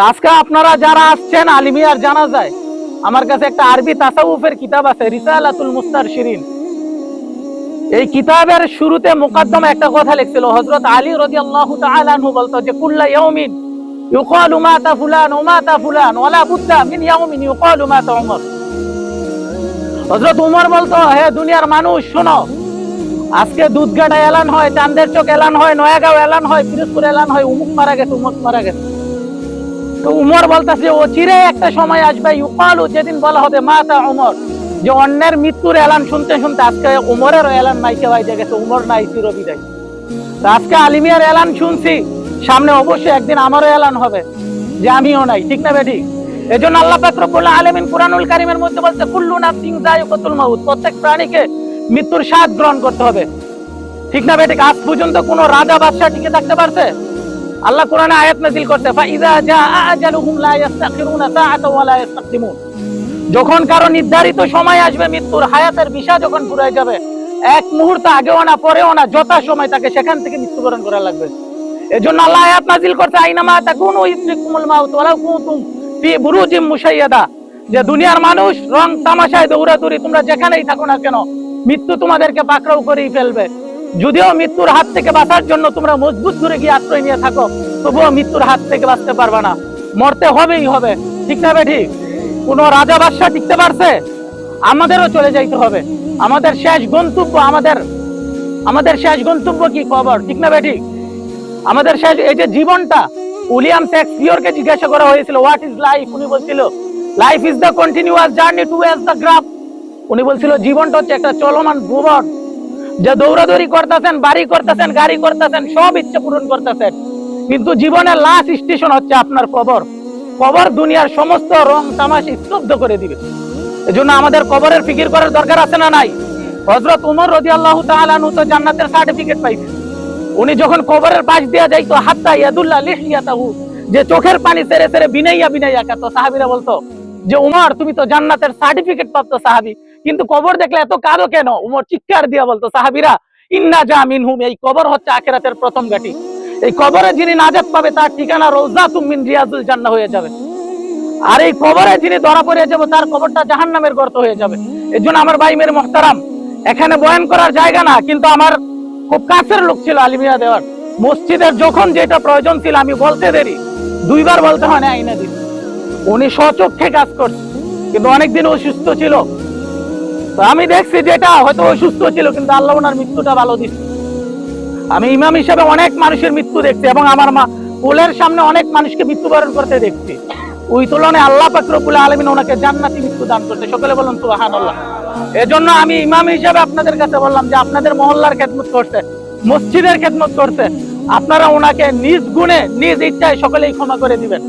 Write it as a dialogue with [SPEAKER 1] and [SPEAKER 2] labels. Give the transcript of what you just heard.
[SPEAKER 1] আজকে আপনারা যারা আসছেন, আলিমিয়ার জানা যায় আমার কাছে একটা আরবি তাসাউফের কিতাব আছে, রিসালাতুল মুস্তার শিরিন এই কিতাবের শুরুতে মুকাদ্দমা একটা কথা লিখছিল, হযরত আলী রাদিয়াল্লাহু তাআলা আনহু বলতো যে, কুল্লা ইয়াউমিন ইউকালু ফুলান ফুলান, ওয়ালা বুদ্দা মিন ইয়াউমিন ইউকালু উমর। হযরত উমর বলতো, হে দুনিয়ার মানুষ, শোনো, আজকে দুধগাটা এলান হয় চান্দের চোখ এলান হয়, নয়াগাঁও এলান হয়, পিরোজপুর এলান হয়, উমুক মারা গেছে, উমুক মারা গেছে। তো উমর বলতেছে ও চিরে একটা সময় আসবে, ইউকালু যেদিন বলা হবে, মাতা উমর। যে অন্যের মৃত্যুর এলান শুনতে শুনতে আজকে উমরের এলান মাইকে বাইজে গেছে, উমর নাই চির বিদায় তো আজকে আলিমিয়ার এলান শুনছি, সামনে অবশ্যই একদিন আমারও এলান হবে, যে আমিও নাই, ঠিক না বেটি? জন্য আল্লাহ পাক রব্বুল আলামিন কুরআনুল কারীমের মধ্যে বলছে, কুল্লু নাফসিন যায়িকাতুল মাউত। প্রত্যেক প্রাণীকে মৃত্যুর স্বাদ গ্রহণ করতে হবে। ঠিক না বেটি? আজ পর্যন্ত কোন রাজা বাদশা টিকে থাকতে পারছে? আল্লাহ কোরআনে আয়াত নাযিল করতে ফাইযা জাআ আজালুহুম লা ইস্তাখিরুনা সাআতা ওয়া লা ইস্তাকদিমুন যখন কারও নির্ধারিত সময় আসবে, মৃত্যুর হায়াতের বিষয় যখন ফুরায় যাবে, এক মুহূর্ত আগেও না, পরেও না, যথা সময় তাকে সেখান থেকে মৃত্যুবরণ করা লাগবে। এজন্য আল্লাহ আয়াত নাযিল করতে আইনামা তাকুনু ইদরিকুমুল মাউত ওয়ালাউ কুনতুম ফি বুরুজিম মুশাইয়াদা। যে দুনিয়ার মানুষ রং তামাশায় দৌড়াদৌড়ি, তোমরা যেখানেই থাকো না কেন, মৃত্যু তোমাদেরকে পাকড়াও করেই ফেলবে। যদিও মৃত্যুর হাত থেকে বাঁচার জন্য তোমরা মজবুত ধরে গিয়ে আশ্রয় নিয়ে থাকো, তবুও মৃত্যুর হাত থেকে বাঁচতে পারবে না। মরতে হবেই হবে। ঠিক না ঠিক কোন রাজা বাদশাহ টিকতে পারছে? আমাদেরও চলে যাইতে হবে। আমাদের শেষ গন্তব্য আমাদের। আমাদের শেষ গন্তব্য কি কবর? ঠিক না ঠিক আমাদের শেষ এই যে জীবনটা, উইলিয়াম শেক্সপিয়রকে জিজ্ঞাসা করা হয়েছিল হোয়াট ইজ লাইফ উনি বলছিল life is the continuous journey to as the graph উনি বলছিল, জীবনটা হচ্ছে একটা চলমান ভূবন যে দৌড়াদৌড়ি করতেছেন, বাড়ি করতেছেন, গাড়ি করতেছেন, সব ইচ্ছে পূরণ করতেছেন। কিন্তু জীবনের লাস্ট স্টেশন হচ্ছে আপনার কবর। কবর দুনিয়ার সমস্ত রং তামাশা স্তব্ধ করে দিবে। এজন্য আমাদের কবরের ফিকির করার দরকার আছে না নাই? হযরত উমর রাদিয়াল্লাহু তাআলা আনহু তো জান্নাতের সার্টিফিকেট পাইছে। উনি যখন কবরের পাশ দিয়া যাইতো, হাত্তা ইয়াদুল্লাহ লিহিয়াতাহু, যে চোখের পানি সেরে সেরে বিনাইয়া বিনাইয়া কাতো সাহাবীরা বলতো, যে উমর, তুমি তো জান্নাতের সার্টিফিকেট প্রাপ্ত সাহাবী। কিন্তু কবর দেখলে এত কাঁদো কেন? উমর চিৎকার দিয়া বলতো, সাহাবীরা, ইন্না জামিন হুম এই কবর হচ্ছে আখেরাতের প্রথম ঘাটি। এই কবরে যিনি নাজাত পাবে, তার ঠিকানা রোজাতুম মিন রিয়াজুল জান্নাহ হয়ে যাবে। আর এই কবরে যিনি ধরা পড়ে যাবে, তার কবরটা জাহান্নামের গর্ত হয়ে যাবে। এর জন্য আমার ভাই মেরে মোহতারাম, এখানে বয়ান করার জায়গা না, কিন্তু আমার খুব কাছের লোক ছিল আলিমিয়া দেওয়ার। মসজিদের যখন যেটা প্রয়োজন ছিল, আমি বলতে দেরি। দুইবার বলতে হয় না আইনা দিন। উনি সচক্ষে কাজ করছে, কিন্তু অনেকদিন অসুস্থ ছিল। তো আমি দেখছি যেটা হয়তো অসুস্থ ছিল, কিন্তু আল্লাহ ওনার মৃত্যুটা ভালো দিচ্ছে। আমি ইমাম হিসেবে অনেক মানুষের মৃত্যু দেখছি এবং আমার মা কোলের সামনে অনেক মানুষকে মৃত্যুবরণ করতে দেখছি। ওই তুলনায় আল্লাহ পাকরবুল আলমিন ওনাকে জান্নাতি মৃত্যু দান করতে সকলে বলুন সুবাহান আল্লাহ এজন্য আমি ইমাম হিসেবে আপনাদের কাছে বললাম যে আপনাদের মহল্লার খেদমত করছে, মসজিদের খেদমত করছে। আপনারা ওনাকে নিজ গুণে, নিজ ইচ্ছায় সকলেই ক্ষমা করে দিবেন।